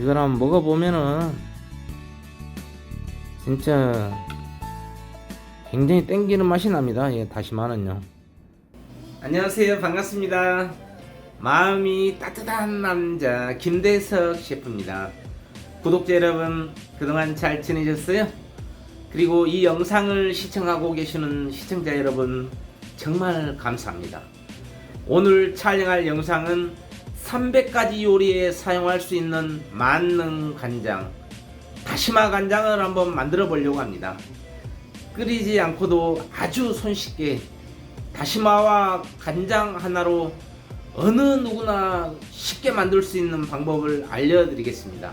이걸 한번 먹어보면은 진짜 굉장히 땡기는 맛이 납니다. 예, 다시마는요. 안녕하세요. 반갑습니다. 마음이 따뜻한 남자 김대석 셰프입니다. 구독자 여러분 그동안 잘 지내셨어요? 그리고 이 영상을 시청하고 계시는 시청자 여러분 정말 감사합니다. 오늘 촬영할 영상은 300가지 요리에 사용할 수 있는 만능 간장 다시마 간장을 한번 만들어 보려고 합니다. 끓이지 않고도 아주 손쉽게 다시마와 간장 하나로 어느 누구나 쉽게 만들 수 있는 방법을 알려드리겠습니다.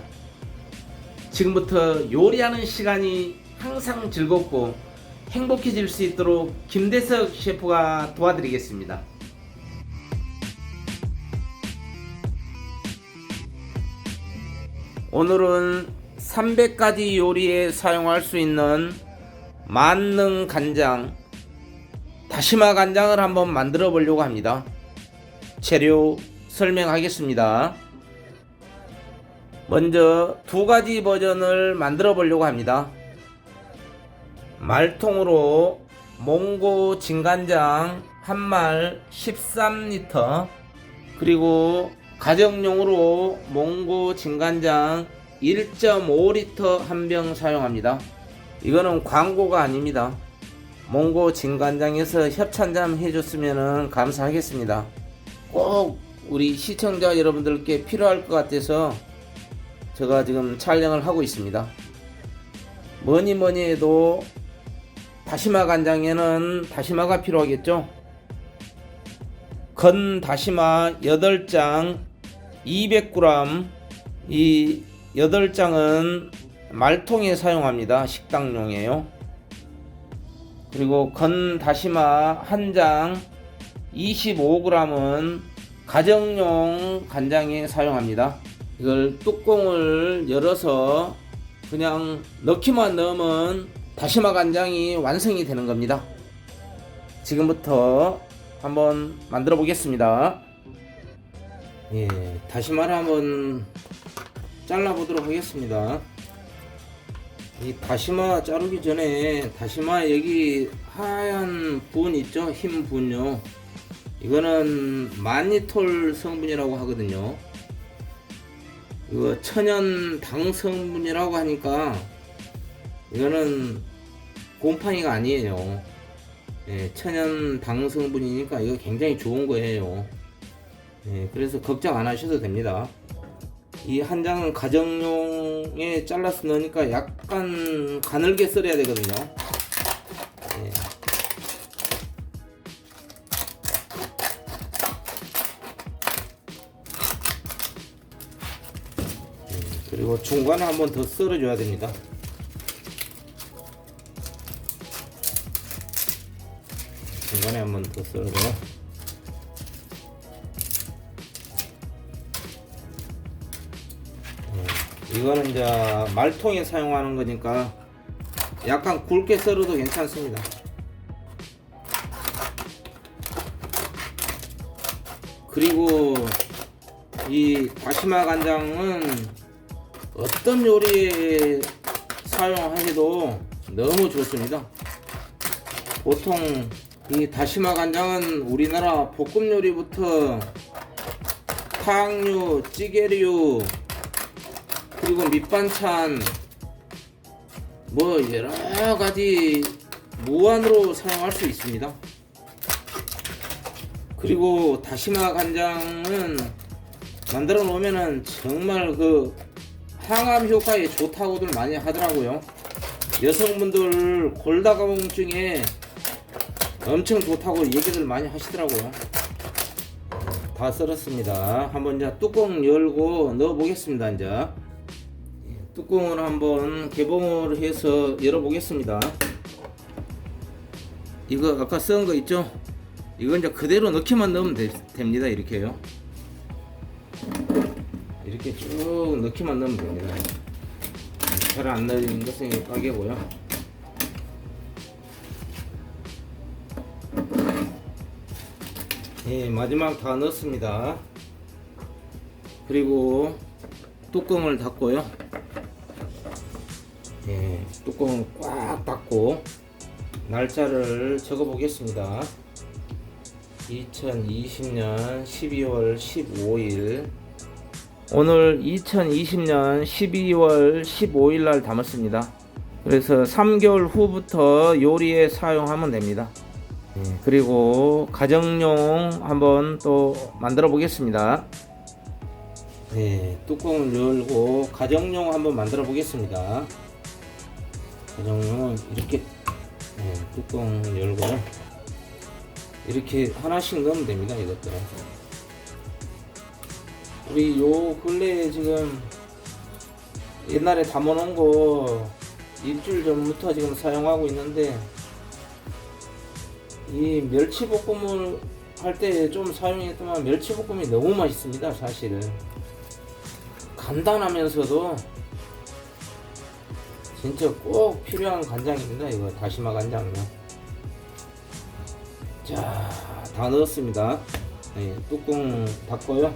지금부터 요리하는 시간이 항상 즐겁고 행복해질 수 있도록 김대석 셰프가 도와드리겠습니다. 오늘은 300가지 요리에 사용할 수 있는 만능 간장 다시마 간장을 한번 만들어 보려고 합니다. 재료 설명하겠습니다. 먼저 두 가지 버전을 만들어 보려고 합니다. 말통으로 몽고 진간장 한 말 13리터 그리고 가정용으로 몽고 진간장 1.5리터 한 병 사용합니다. 이거는 광고가 아닙니다. 몽고 진간장에서 협찬 좀 해줬으면 감사하겠습니다. 꼭 우리 시청자 여러분들께 필요할 것 같아서 제가 지금 촬영을 하고 있습니다. 뭐니 뭐니 해도 다시마 간장에는 다시마가 필요하겠죠? 건 다시마 8장 200g 이 8장은 말통에 사용합니다. 식당용이에요. 그리고 건 다시마 한장 25g은 가정용 간장에 사용합니다. 이걸 뚜껑을 열어서 그냥 넣기만 넣으면 다시마 간장이 완성이 되는 겁니다. 지금부터 한번 만들어 보겠습니다. 예, 다시마를 한번 잘라 보도록 하겠습니다. 이 다시마 자르기 전에 다시마 여기 하얀 분 있죠? 흰 분요. 이거는 마니톨 성분이라고 하거든요. 이거 천연 당 성분이라고 하니까 이거는 곰팡이가 아니에요. 예, 천연 당 성분이니까 이거 굉장히 좋은 거예요. 예, 그래서 걱정 안 하셔도 됩니다. 이 한 장은 가정용에 잘라서 넣으니까 약간 가늘게 썰어야 되거든요. 예. 음, 그리고 중간에 한 번 더 썰어줘야 됩니다. 중간에 한 번 더 썰어줘. 이거는 이제 말통에 사용하는 거니까 약간 굵게 썰어도 괜찮습니다. 그리고 이 다시마 간장은 어떤 요리에 사용하기도 너무 좋습니다. 보통 이 다시마 간장은 우리나라 볶음 요리부터 탕류, 찌개류, 그리고 밑반찬 뭐 여러 가지 무한으로 사용할 수 있습니다. 그리고 다시마 간장은 만들어 놓으면은 정말 그 항암 효과에 좋다고들 많이 하더라고요. 여성분들 골다공증에 엄청 좋다고 얘기들 많이 하시더라고요. 다 썰었습니다. 한번 이제 뚜껑 열고 넣어 보겠습니다. 이제. 뚜껑을 한번 개봉을 해서 열어보겠습니다. 이거 아까 썬거 있죠? 이거 이제 그대로 넣기만 넣으면 되, 됩니다. 이렇게요. 이렇게 쭉 넣기만 넣으면 됩니다. 잘 안 넣는 것은 까개고요. 예, 마지막 다 넣었습니다. 그리고 뚜껑을 닫고요. 예, 뚜껑을 꽉 닫고 날짜를 적어 보겠습니다. 2020년 12월 15일 오늘 2020년 12월 15일 날 담았습니다. 그래서 3개월 후부터 요리에 사용하면 됩니다. 예, 그리고 가정용 한번 또 만들어 보겠습니다. 네, 뚜껑을 열고 가정용 한번 만들어 보겠습니다. 가정용은 이렇게 네, 뚜껑 열고 이렇게 하나씩 넣으면 됩니다. 이것들은 우리 요 근래에 지금 옛날에 담아놓은 거 일주일 전부터 지금 사용하고 있는데 이 멸치볶음을 할 때 좀 사용했더만 멸치볶음이 너무 맛있습니다 사실은 간단하면서도 진짜 꼭 필요한 간장입니다 이거. 다시마 간장요 자 다 넣었습니다. 네, 뚜껑 닫고요.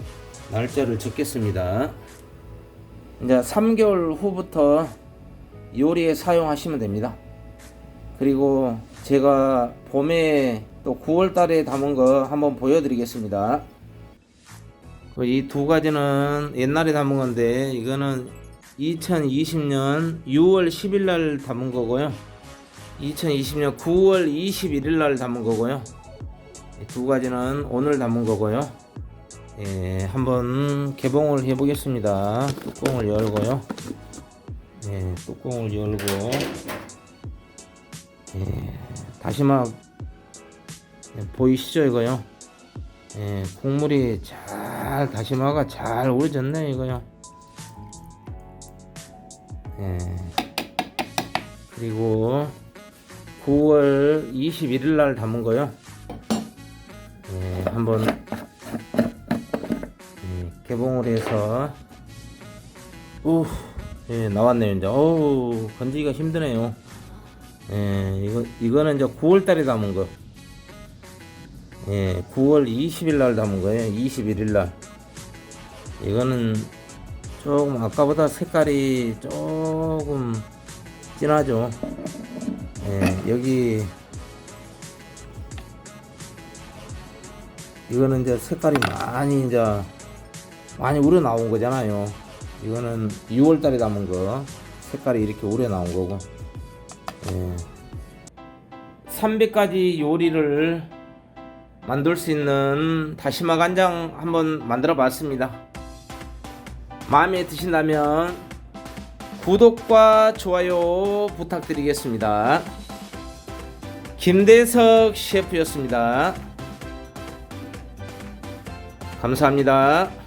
날짜를 적겠습니다. 이제 3개월 후부터 요리에 사용하시면 됩니다. 그리고 제가 봄에 또 9월 달에 담은 거 한번 보여드리겠습니다. 그이두 가지는 옛날에 담은 건데 이거는 2020년 6월 10일 날 담은 거고요. 2020년 9월 21일 날 담은 거고요. 이두 가지는 오늘 담은 거고요. 예, 한번 개봉을 해 보겠습니다. 뚜껑을 열고요. 예, 뚜껑을 열고 예, 다시마 예, 보이시죠 이거요? 예, 국물이 잘 다시마가 잘 우려졌네 이거요. 예, 그리고 9월 21일 날 담은 거요. 예, 한번 예, 개봉을 해서 우, 예, 나왔네요 이제. 어우 건지기가 힘드네요. 예, 이거, 이거는 이제 9월 달에 담은 거. 예, 9월 20일 날 담은 거예요. 21일 날. 이거는 조금 아까보다 색깔이 조금 진하죠. 예, 여기 이거는 이제 색깔이 많이 이제 많이 우려 나온 거잖아요. 이거는 6월 달에 담은 거. 색깔이 이렇게 우려 나온 거고. 예. 300가지 요리를 만들 수 있는 다시마 간장 한번 만들어 봤습니다. 마음에 드신다면 구독과 좋아요 부탁드리겠습니다. 김대석 셰프였습니다. 감사합니다.